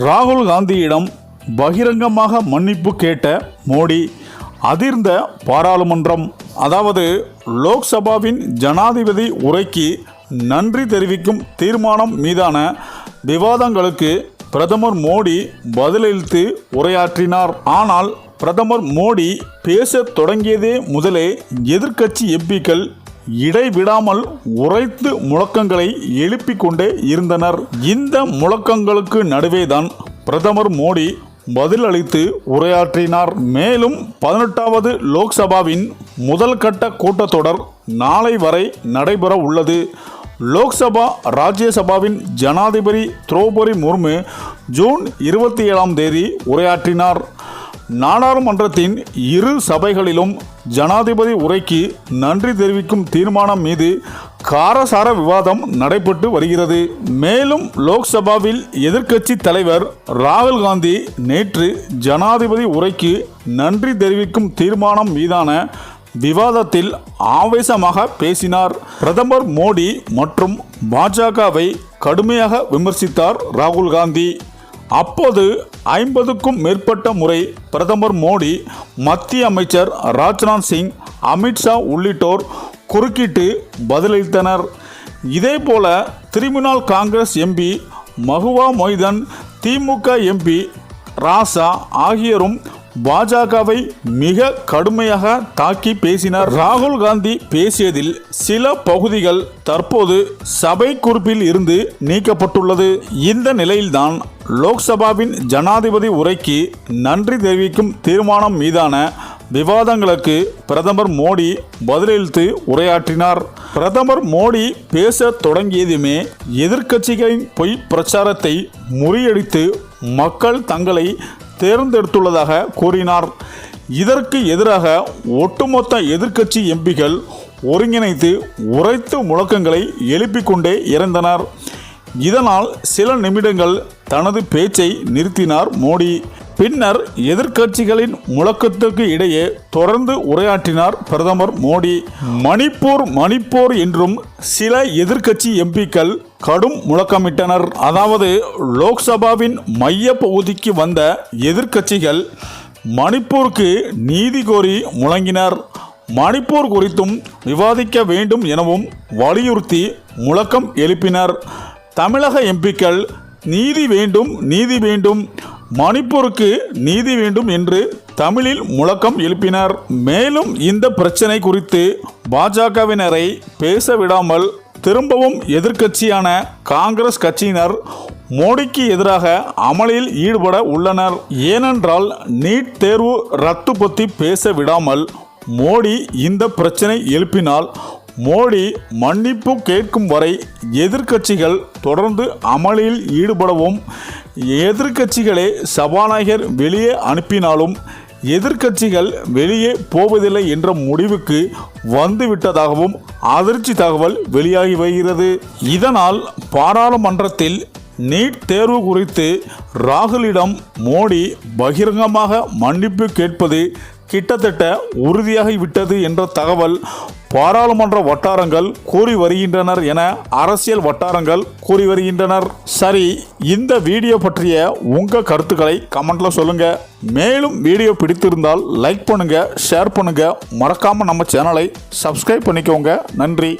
ராகுல் காந்தியிடம் பகிரங்கமாக மன்னிப்பு கேட்ட மோடி அதிர்ந்த பாராளுமன்றம் அதாவது லோக்சபாவின் ஜனாதிபதி உரைக்கு நன்றி தெரிவிக்கும் தீர்மானம் மீதான விவாதங்களுக்கு பிரதமர் மோடி பதிலளித்து உரையாற்றினார். ஆனால் பிரதமர் மோடி பேசத் தொடங்கியதே முதலே எதிர்க்கட்சி எம்பிக்கள் இடைவிடாமல் உரைத்து முழக்கங்களை எழுப்பிக் கொண்டே இருந்தனர். இந்த முழக்கங்களுக்கு நடுவேதான் பிரதமர் மோடி பதிலளித்து உரையாற்றினார். மேலும் பதினெட்டாவது லோக்சபாவின் முதல் கட்ட கூட்டத்தொடர் நாளை வரை நடைபெற உள்ளது. லோக்சபா ராஜ்யசபாவின் ஜனாதிபதி திரௌபதி முர்மு ஜூன் இருபத்தி ஏழாம் தேதி உரையாற்றினார். நாடாளுமன்றத்தின் இரு சபைகளிலும் ஜனாதிபதி உரைக்கு நன்றி தெரிவிக்கும் தீர்மானம் மீது காரசார விவாதம் நடைபெற்று வருகிறது. மேலும் லோக்சபாவில் எதிர்க்கட்சி தலைவர் ராகுல் காந்தி நேற்று ஜனாதிபதி உரைக்கு நன்றி தெரிவிக்கும் தீர்மானம் மீதான விவாதத்தில் ஆவேசமாக பேசினார். பிரதமர் மோடி மற்றும் பாஜகவை கடுமையாக விமர்சித்தார் ராகுல் காந்தி. அப்போது ஐம்பதுக்கும் மேற்பட்ட முறை பிரதமர் மோடி மத்திய அமைச்சர் ராஜ்நாத் சிங் அமித்ஷா உள்ளிட்டோர் குறுக்கிட்டு பதிலளித்தனர். இதேபோல திரிமினால் காங்கிரஸ் எம்பி மகுவா மொய்தன் திமுக எம்பி ராசா ஆகியோரும் பாஜகவை மிக கடுமையாக தாக்கி பேசினார். ராகுல் காந்தி பேசியதில் சில பகுதிகள் தற்போது சபை குறிப்பில் இருந்து நீக்கப்பட்டுள்ளது. இந்த நிலையில்தான் லோக்சபாவின் ஜனாதிபதி உரைக்கு நன்றி தெரிவிக்கும் தீர்மானம் மீதான விவாதங்களுக்கு பிரதமர் மோடி பதிலளித்து உரையாற்றினார். பிரதமர் மோடி பேச தொடங்கியதுமே எதிர்க்கட்சிகளின் பொய் பிரச்சாரத்தை முறியடித்து மக்கள் தங்களை தேர்ந்தெடுத்துள்ளதாக கூறினார். இதற்கு எதிராக ஒட்டுமொத்த எதிர்க்கட்சி எம்பிகள் ஒருங்கிணைத்து உரைத்து முழக்கங்களை எழுப்பிக் கொண்டே இறந்தனர். இதனால் சில நிமிடங்கள் தனது பேச்சை நிறுத்தினார் மோடி. பின்னர் எதிர்க்கட்சிகளின் முழக்கத்துக்கு இடையே தொடர்ந்து உரையாற்றினார் பிரதமர் மோடி. மணிப்பூர் மணிப்பூர் என்றும் சில எதிர்க்கட்சி எம்பிக்கள் கடும் முழக்கமிட்டனர். அதாவது லோக்சபாவின் மைய பகுதிக்கு வந்த எதிர்க்கட்சிகள் மணிப்பூருக்கு நீதி கோரி முழங்கினர். மணிப்பூர் குறித்தும் விவாதிக்க வேண்டும் எனவும் வலியுறுத்தி முழக்கம் எழுப்பினர். தமிழக எம்பிக்கள் நீதி வேண்டும் நீதி வேண்டும் மணிப்பூருக்கு நீதி வேண்டும் என்று தமிழில் முழக்கம் எழுப்பினர். மேலும் இந்த பிரச்சனை குறித்து பாஜகவினரை பேச விடாமல் திரும்பவும் எதிர்க்கட்சியான காங்கிரஸ் கட்சியினர் மோடிக்கு எதிராக அமளியில் ஈடுபட உள்ளனர். ஏனென்றால் நீட் தேர்வு ரத்து பற்றி பேச விடாமல் மோடி இந்த பிரச்சனை எழுப்பினால் மோடி மன்னிப்பு கேட்கும் வரை எதிர்க்கட்சிகள் தொடர்ந்து அமளியில் ஈடுபடவும் எதிர்க்கட்சிகளே சபாநாயகர் வெளியே அனுப்பினாலும் எதிர்க்கட்சிகள் வெளியே போவதில்லை என்ற முடிவுக்கு வந்துவிட்டதாகவும் அதிர்ச்சி தகவல் வெளியாகி வருகிறது. இதனால் பாராளுமன்றத்தில் நீட் தேர்வு குறித்து ராகுலிடம் மோடி பகிரங்கமாக மன்னிப்பு கேட்பது கிட்டத்தட்ட உறுதியாகிவிட்டது என்ற தகவல் பாராளுமன்ற வட்டாரங்கள் கூறி வருகின்றனர் என அரசியல் வட்டாரங்கள் கூறி வருகின்றனர். சரி இந்த வீடியோ பற்றிய உங்கள் கருத்துக்களை கமெண்ட்ல சொல்லுங்க. மேலும் வீடியோ பிடித்திருந்தால் லைக் பண்ணுங்க ஷேர் பண்ணுங்க. மறக்காம நம்ம சேனலை சப்ஸ்கிரைப் பண்ணிக்கோங்க. நன்றி.